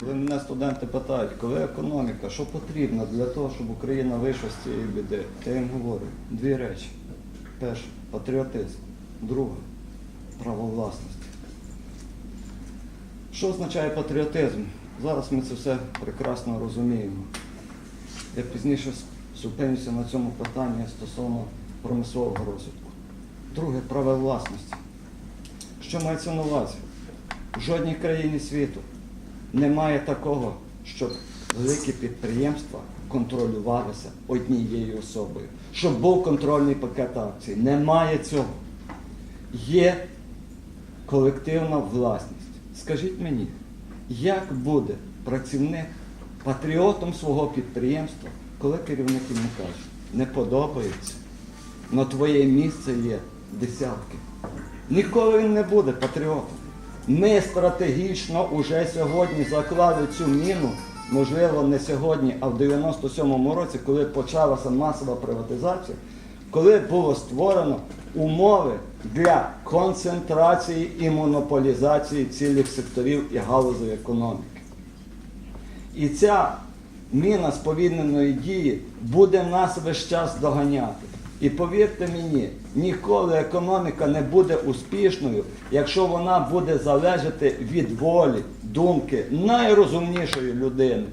Коли мене студенти питають, коли економіка, що потрібно для того, щоб Україна вийшла з цієї біди, я їм говорю дві речі. Перше патріотизм. Друге право власності. Що означає патріотизм? Зараз ми це все прекрасно розуміємо. Я пізніше зупинюся на цьому питанні стосовно промислового розвитку. Друге право власності. Що мається на увазі? В жодній країні світу немає такого, щоб великі підприємства контролювалися однією особою. Щоб був контрольний пакет акцій. Немає цього. Є колективна власність. Скажіть мені, як буде працівник патріотом свого підприємства, коли керівник йому каже, не подобається, але твоє місце є десятки. Ніколи він не буде патріотом. Ми стратегічно уже сьогодні заклали цю міну, можливо, не сьогодні, а в 97-му році, коли почалася масова приватизація, коли було створено умови для концентрації і монополізації цілих секторів і галузей економіки. І ця міна сповільненої дії буде нас весь час доганяти. І повірте мені, ніколи економіка не буде успішною, якщо вона буде залежати від волі, думки найрозумнішої людини.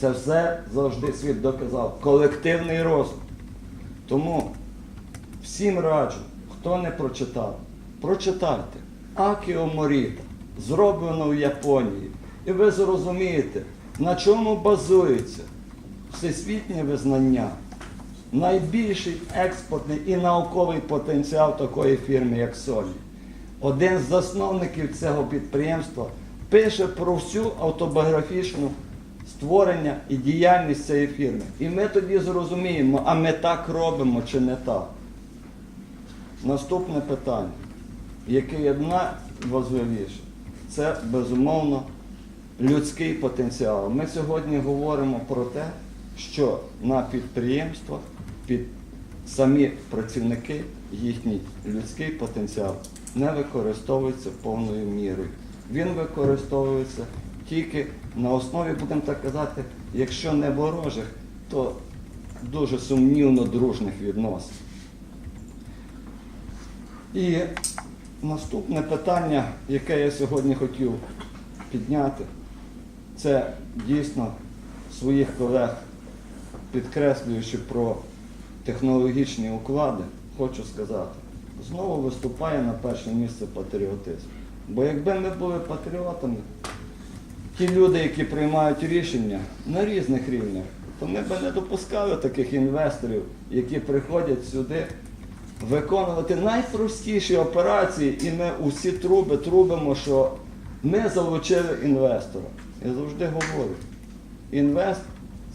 Це все завжди світ доказав. Колективний розвиток. Тому всім раджу, хто не прочитав, прочитайте Акіо Моріта, зроблено в Японії. І ви зрозумієте, на чому базується всесвітнє визнання, найбільший експортний і науковий потенціал такої фірми, як Sony. Один з засновників цього підприємства пише про всю автобіографічну створення і діяльність цієї фірми. І ми тоді зрозуміємо, а ми так робимо чи не так. Наступне питання, яке є найважливіше, це безумовно людський потенціал. Ми сьогодні говоримо про те, що на підприємствах під самі працівники, їхній людський потенціал не використовується повною мірою. Він використовується тільки на основі, будемо так казати, якщо не ворожих, то дуже сумнівно дружних відносин. І наступне питання, яке я сьогодні хотів підняти, це дійсно своїх колег, підкреслюючи про технологічні уклади, хочу сказати, знову виступає на перше місце патріотизм. Бо якби ми були патріотами, ті люди, які приймають рішення на різних рівнях, то ми б не допускали таких інвесторів, які приходять сюди виконувати найпростіші операції, і ми усі труби трубимо, що ми залучили інвестора. Я завжди говорю, інвест,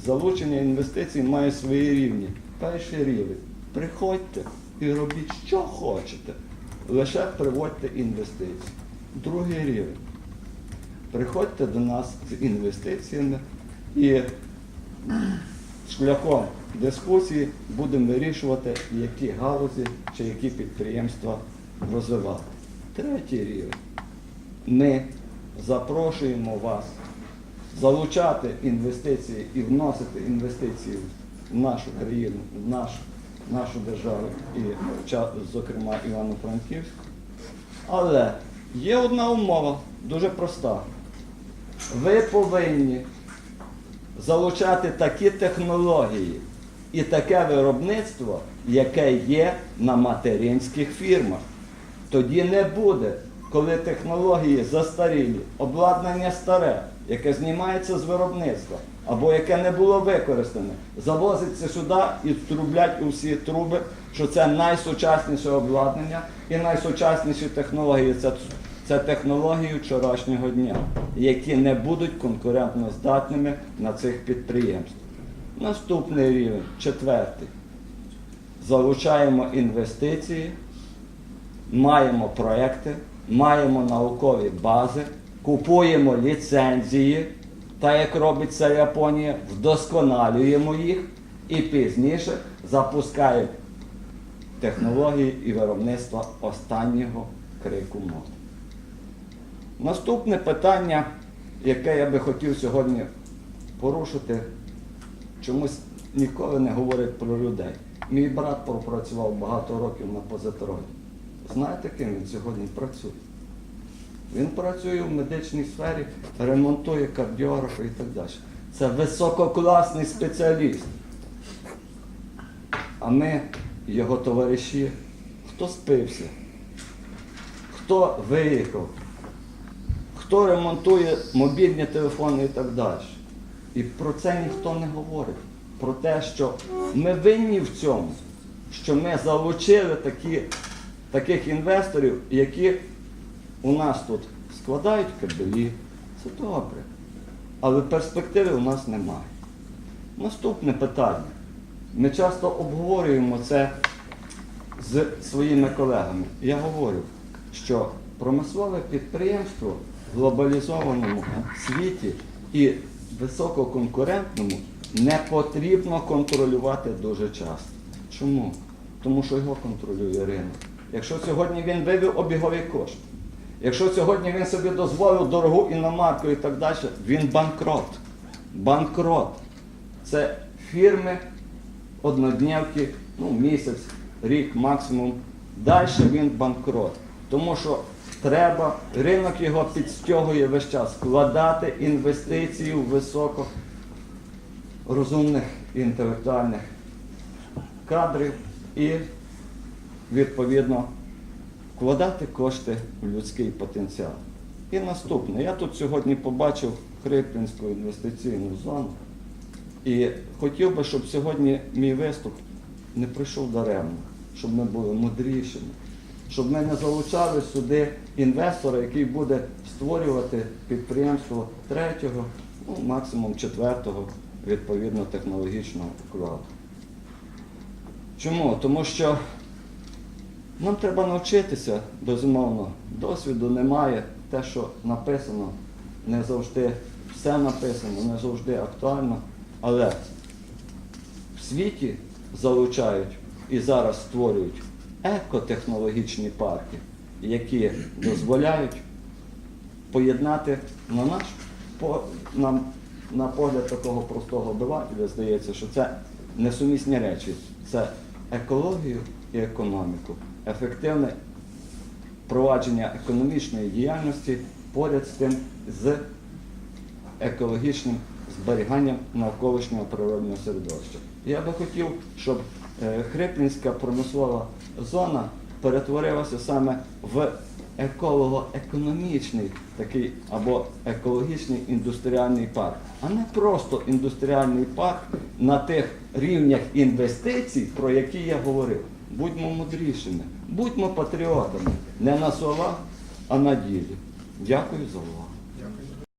залучення інвестицій має свої рівні. Перший рівень. Приходьте і робіть, що хочете. Лише приводьте інвестиції. Другий рівень. Приходьте до нас з інвестиціями і шляхом дискусії будемо вирішувати, які галузі чи які підприємства розвивати. Третій рівень. Ми запрошуємо вас залучати інвестиції і вносити інвестиції нашу країну, нашу, нашу державу і, зокрема, Івано-Франківську. Але є одна умова, дуже проста. Ви повинні залучати такі технології і таке виробництво, яке є на материнських фірмах. Тоді не буде, коли технології застарілі, обладнання старе, яке знімається з виробництва, або яке не було використане, завозиться сюди і трублять усі труби, що це найсучасніше обладнання і найсучасніші технології. Це, це технології вчорашнього дня, які не будуть конкурентно здатними на цих підприємствах. Наступний рівень, четвертий. Залучаємо інвестиції, маємо проекти, маємо наукові бази, купуємо ліцензії, так як робить це Японія, вдосконалюємо їх і пізніше запускаємо технології і виробництва останнього крику моди. Наступне питання яке я би хотів сьогодні порушити, чомусь ніколи не говорять про людей. Мій брат пропрацював багато років на позитроні. Знаєте, ким він сьогодні працює? Він працює в медичній сфері, ремонтує кардіографи і так далі. Це висококласний спеціаліст. А ми, його товариші, хто спився, хто виїхав, хто ремонтує мобільні телефони і так далі. І про це ніхто не говорить. Про те, що ми винні в цьому, що ми залучили такі, таких інвесторів, які у нас тут складають кабелі. Це добре. Але перспективи у нас немає. Наступне питання. Ми часто обговорюємо це з своїми колегами. Я говорю, що промислове підприємство в глобалізованому світі і висококонкурентному не потрібно контролювати дуже часто. Чому? Тому що його контролює ринок. Якщо сьогодні він вивів обігові кошти, якщо сьогодні він собі дозволив дорогу іномарку і так далі, він банкрот. Банкрот. Це фірми однодневки, ну, місяць, рік максимум. Далі він банкрот. Тому що треба, ринок його підстягує весь час, вкладати інвестиції в високо розумних інтелектуальних кадрів і, відповідно, вкладати кошти в людський потенціал. І наступне, я тут сьогодні побачив Хриплінську інвестиційну зону. І хотів би, щоб сьогодні мій виступ не прийшов даремно, щоб ми були мудрішими, щоб ми не залучали сюди інвестора, який буде створювати підприємство третього, ну, максимум четвертого, відповідно, технологічного вкладу. Чому? Тому що нам треба навчитися, безумовно, досвіду немає. Те, що написано, не завжди все написано, не завжди актуально. Але в світі залучають і зараз створюють екотехнологічні парки, які дозволяють поєднати на наш по- на, на погляд такого простого обивателя, здається, що це несумісні речі. Це екологію і економіку, ефективне провадження економічної діяльності поряд з тим з екологічним зберіганням навколишнього природнього середовища. Я би хотів, щоб е, Хриплінська промислова зона перетворилася саме в еколого-економічний такий або екологічний індустріальний парк, а не просто індустріальний парк на тих рівнях інвестицій, про які я говорив. Будьмо мудрішими, будьмо патріотами, не на словах, а на ділі. Дякую за увагу.